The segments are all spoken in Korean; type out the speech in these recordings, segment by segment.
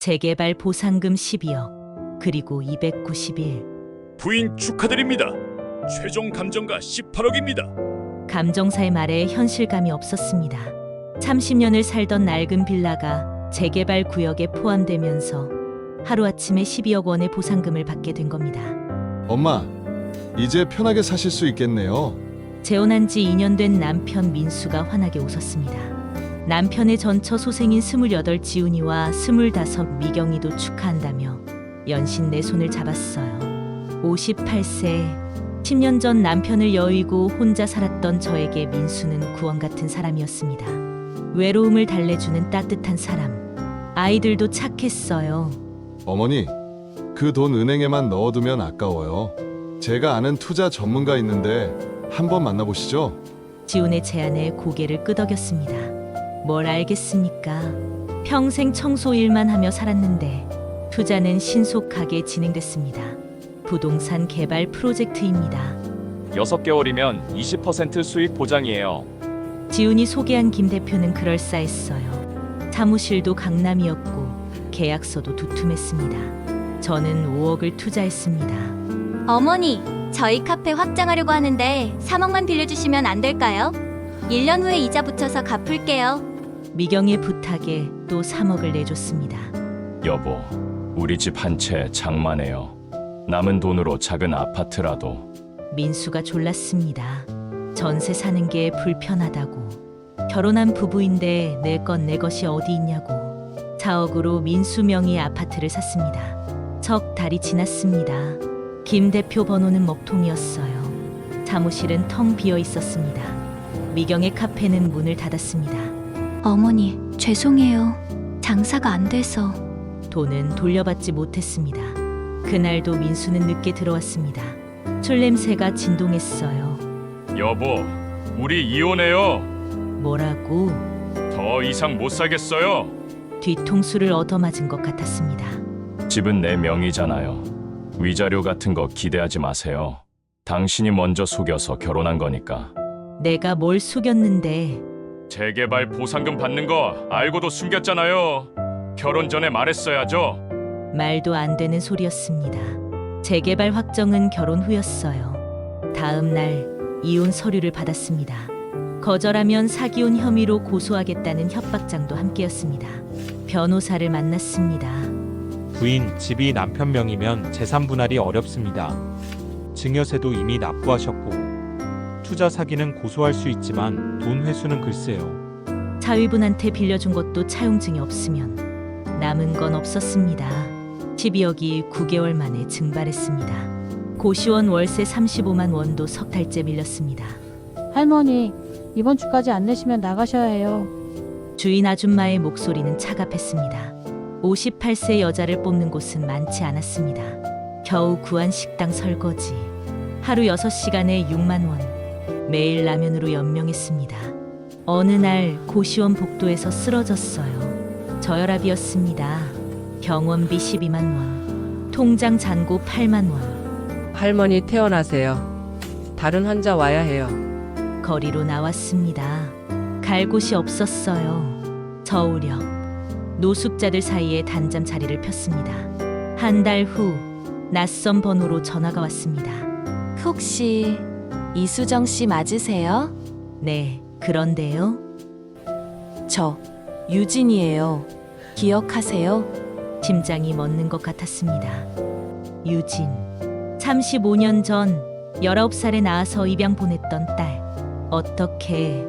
재개발 보상금 12억, 그리고 291. 부인 축하드립니다. 최종 감정가 18억입니다. 감정사의 말에 현실감이 없었습니다. 30년을 살던 낡은 빌라가 재개발 구역에 포함되면서 하루아침에 12억 원의 보상금을 받게 된 겁니다. 엄마, 이제 편하게 사실 수 있겠네요. 재혼한 지 2년 된 남편 민수가 환하게 웃었습니다. 남편의 전처 소생인 28 지훈이와 25 미경이도 축하한다며 연신 내 손을 잡았어요. 58세 10년 전 남편을 여의고 혼자 살았던 저에게 민수는 구원 같은 사람이었습니다. 외로움을 달래주는 따뜻한 사람. 아이들도 착했어요. 어머니, 그 돈 은행에만 넣어두면 아까워요. 제가 아는 투자 전문가 있는데 한번 만나보시죠. 지훈의 제안에 고개를 끄덕였습니다. 뭘 알겠습니까? 평생 청소 일만 하며 살았는데 투자는 신속하게 진행됐습니다. 부동산 개발 프로젝트입니다. 6개월이면 20% 수익 보장이에요. 지훈이 소개한 김 대표는 그럴싸했어요. 사무실도 강남이었고 계약서도 두툼했습니다. 저는 5억을 투자했습니다. 어머니, 저희 카페 확장하려고 하는데 3억만 빌려주시면 안 될까요? 1년 후에 이자 붙여서 갚을게요. 미경의 부탁에 또 3억을 내줬습니다. 여보, 우리 집 한 채 장만해요. 남은 돈으로 작은 아파트라도. 민수가 졸랐습니다. 전세 사는 게 불편하다고. 결혼한 부부인데 내 건 내 것이 어디 있냐고. 4억으로 민수 명의 아파트를 샀습니다. 석 달이 지났습니다. 김 대표 번호는 먹통이었어요. 사무실은 텅 비어 있었습니다. 미경의 카페는 문을 닫았습니다. 어머니, 죄송해요. 장사가 안 돼서. 돈은 돌려받지 못했습니다. 그날도 민수는 늦게 들어왔습니다. 술 냄새가 진동했어요. 여보, 우리 이혼해요. 뭐라고? 더 이상 못 살겠어요. 뒤통수를 얻어맞은 것 같았습니다. 집은 내 명의잖아요. 위자료 같은 거 기대하지 마세요. 당신이 먼저 속여서 결혼한 거니까. 내가 뭘 속였는데 재개발 보상금 받는 거 알고도 숨겼잖아요. 결혼 전에 말했어야죠. 말도 안 되는 소리였습니다. 재개발 확정은 결혼 후였어요. 다음 날 이혼 서류를 받았습니다. 거절하면 사기혼 혐의로 고소하겠다는 협박장도 함께였습니다. 변호사를 만났습니다. 부인 집이 남편 명이면 재산 분할이 어렵습니다. 증여세도 이미 납부하셨고 투자 사기는 고소할 수 있지만 돈 회수는 글쎄요. 차위분한테 빌려준 것도 차용증이 없으면 남은 건 없었습니다. 12억이 9개월 만에 증발했습니다. 고시원 월세 35만 원도 석 달째 밀렸습니다. 할머니, 이번 주까지 안 내시면 나가셔야 해요. 주인 아줌마의 목소리는 차갑했습니다. 58세 여자를 뽑는 곳은 많지 않았습니다. 겨우 구한 식당 설거지. 하루 6시간에 6만 원. 매일 라면으로 연명했습니다. 어느 날 고시원 복도에서 쓰러졌어요. 저혈압이었습니다. 병원비 12만 원. 통장 잔고 8만 원. 할머니 퇴원하세요. 다른 환자 와야 해요. 거리로 나왔습니다. 갈 곳이 없었어요. 저우령. 노숙자들 사이에 단잠 자리를 폈습니다. 한 달 후 낯선 번호로 전화가 왔습니다. 혹시 이수정 씨 맞으세요? 네, 그런데요. 저 유진이에요. 기억하세요? 심장이 멎는 것 같았습니다. 유진. 35년 전 19살에 낳아서 입양 보냈던 딸. 어떻게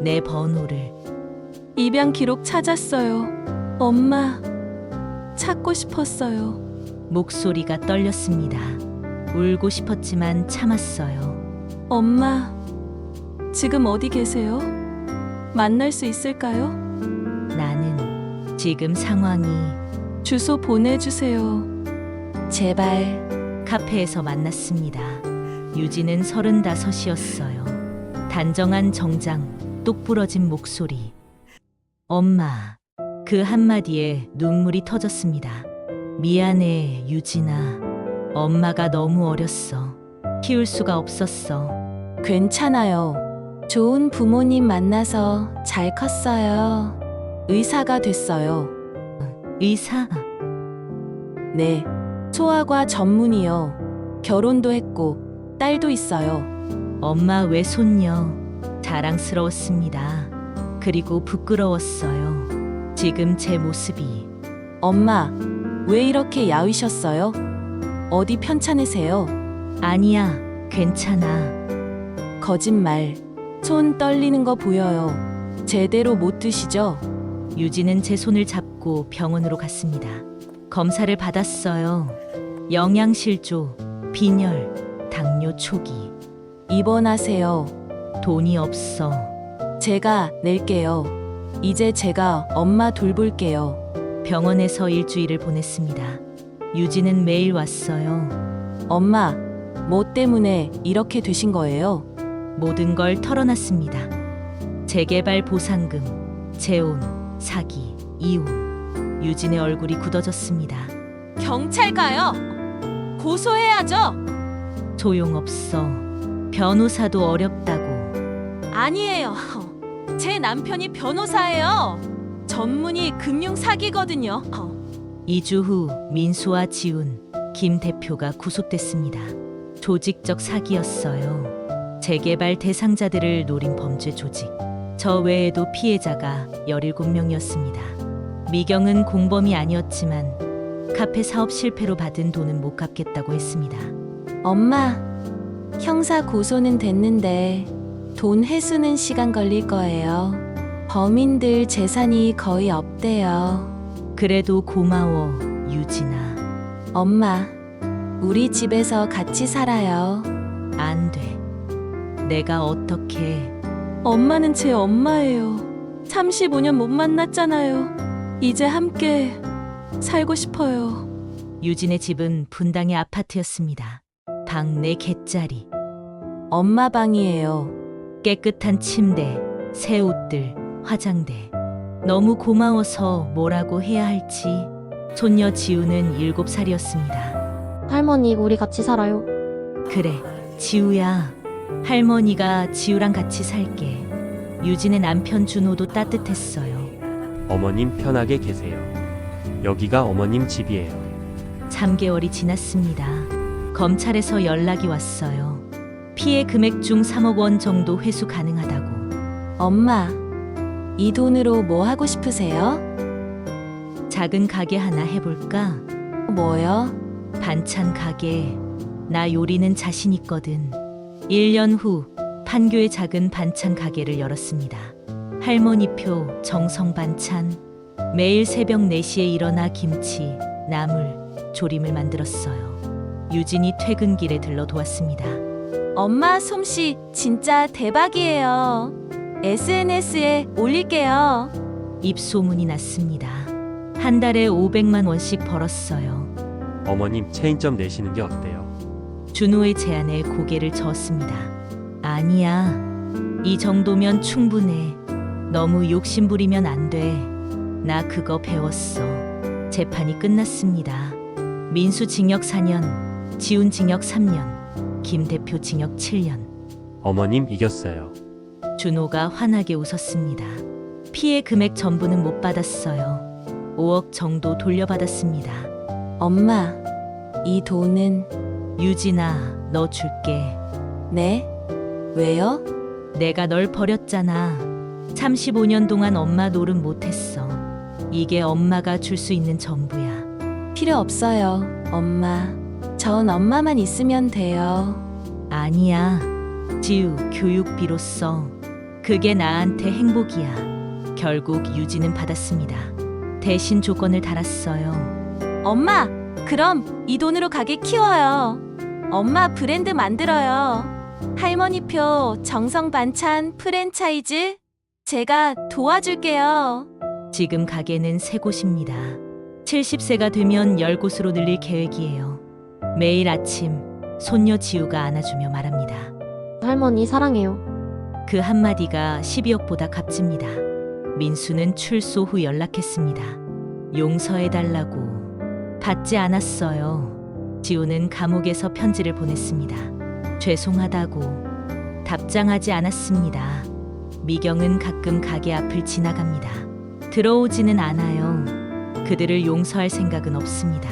내 번호를 입양 기록 찾았어요. 엄마, 찾고 싶었어요. 목소리가 떨렸습니다. 울고 싶었지만 참았어요. 엄마, 지금 어디 계세요? 만날 수 있을까요? 나는 지금 상황이 주소 보내주세요. 제발 카페에서 만났습니다. 유진은 서른다섯이었어요. 단정한 정장, 똑부러진 목소리. 엄마, 그 한마디에 눈물이 터졌습니다. 미안해, 유진아. 엄마가 너무 어렸어. 키울 수가 없었어. 괜찮아요. 좋은 부모님 만나서 잘 컸어요. 의사가 됐어요. 의사, 네. 소아과 전문이요. 결혼도 했고 딸도 있어요. 엄마 외손녀 자랑스러웠습니다. 그리고 부끄러웠어요. 지금 제 모습이 엄마, 왜 이렇게 야위셨어요? 어디 편찮으세요? 아니야, 괜찮아. 거짓말. 손 떨리는 거 보여요. 제대로 못 드시죠? 유진은 제 손을 잡고 병원으로 갔습니다. 검사를 받았어요. 영양실조, 빈혈, 당뇨 초기. 입원하세요. 돈이 없어. 제가 낼게요. 이제 제가 엄마 돌볼게요. 병원에서 일주일을 보냈습니다. 유진은 매일 왔어요. 엄마, 뭐 때문에 이렇게 되신 거예요? 모든 걸 털어놨습니다. 재개발 보상금, 재혼, 사기, 이혼. 유진의 얼굴이 굳어졌습니다. 경찰 가요. 고소해야죠. 소용없어. 변호사도 어렵다고. 아니에요. 제 남편이 변호사예요. 전문이 금융 사기거든요. 2주 후 민수와 지훈, 김 대표가 구속됐습니다. 조직적 사기였어요. 재개발 대상자들을 노린 범죄 조직. 저 외에도 피해자가 17명이었습니다. 미경은 공범이 아니었지만 카페 사업 실패로 받은 돈은 못 갚겠다고 했습니다. 엄마, 형사 고소는 됐는데 돈 회수는 시간 걸릴 거예요. 범인들 재산이 거의 없대요. 그래도 고마워, 유진아. 엄마, 우리 집에서 같이 살아요. 안 돼. 내가 어떻게 엄마는 제 엄마예요. 35년 못 만났잖아요. 이제 함께 살고 싶어요. 유진의 집은 분당의 아파트였습니다. 방네 개짜리, 엄마 방이에요. 깨끗한 침대, 새 옷들, 화장대. 너무 고마워서 뭐라고 해야 할지. 손녀 지우는 일곱 살이었습니다. 할머니, 우리 같이 살아요. 그래, 지우야. 할머니가 지우랑 같이 살게. 유진의 남편 준호도 따뜻했어요. 어머님 편하게 계세요. 여기가 어머님 집이에요. 3개월이 지났습니다. 검찰에서 연락이 왔어요. 피해 금액 중 3억 원 정도 회수 가능하다고. 엄마, 이 돈으로 뭐 하고 싶으세요? 작은 가게 하나 해볼까? 뭐요? 반찬 가게. 나 요리는 자신 있거든. 1년 후 판교의 작은 반찬 가게를 열었습니다. 할머니표 정성 반찬. 매일 새벽 4시에 일어나 김치, 나물, 조림을 만들었어요. 유진이 퇴근길에 들러 도왔습니다. 엄마 솜씨 진짜 대박이에요. SNS에 올릴게요. 입소문이 났습니다. 한 달에 500만 원씩 벌었어요. 어머님 체인점 내시는 게 어때요? 준호의 제안에 고개를 저었습니다. 아니야. 이 정도면 충분해. 너무 욕심부리면 안 돼. 나 그거 배웠어. 재판이 끝났습니다. 민수 징역 4년, 지훈 징역 3년, 김 대표 징역 7년. 어머님 이겼어요. 준호가 환하게 웃었습니다. 피해 금액 전부는 못 받았어요. 5억 정도 돌려받았습니다. 엄마, 이 돈은 유진아, 너 줄게. 네? 왜요? 내가 널 버렸잖아. 35년 동안 엄마 노릇 못했어. 이게 엄마가 줄 수 있는 전부야. 필요 없어요, 엄마. 전 엄마만 있으면 돼요. 아니야. 지우, 교육비로 써. 그게 나한테 행복이야. 결국 유지는 받았습니다. 대신 조건을 달았어요. 엄마, 그럼 이 돈으로 가게 키워요. 엄마 브랜드 만들어요. 할머니표 정성 반찬 프랜차이즈 제가 도와줄게요. 지금 가게는 세 곳입니다. 70세가 되면 10곳으로 늘릴 계획이에요. 매일 아침 손녀 지우가 안아주며 말합니다. 할머니, 사랑해요. 그 한마디가 12억보다 값집니다. 민수는 출소 후 연락했습니다. 용서해달라고. 받지 않았어요. 지우는 감옥에서 편지를 보냈습니다. 죄송하다고. 답장하지 않았습니다. 미경은 가끔 가게 앞을 지나갑니다. 들어오지는 않아요. 그들을 용서할 생각은 없습니다.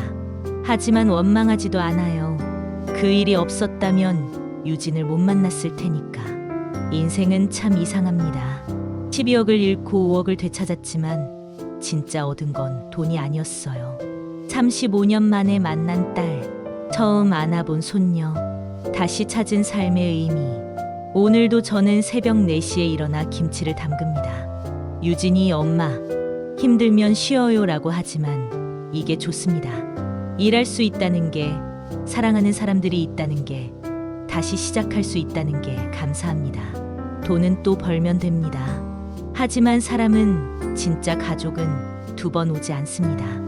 하지만 원망하지도 않아요. 그 일이 없었다면 유진을 못 만났을 테니까. 인생은 참 이상합니다. 12억을 잃고 5억을 되찾았지만 진짜 얻은 건 돈이 아니었어요. 35년 만에 만난 딸, 처음 안아본 손녀, 다시 찾은 삶의 의미. 오늘도 저는 새벽 4시에 일어나 김치를 담급니다. 유진이 엄마, 힘들면 쉬어요라고 하지만 이게 좋습니다. 일할 수 있다는 게, 사랑하는 사람들이 있다는 게, 다시 시작할 수 있다는 게 감사합니다. 돈은 또 벌면 됩니다. 하지만 사람은 진짜 가족은 두 번 오지 않습니다.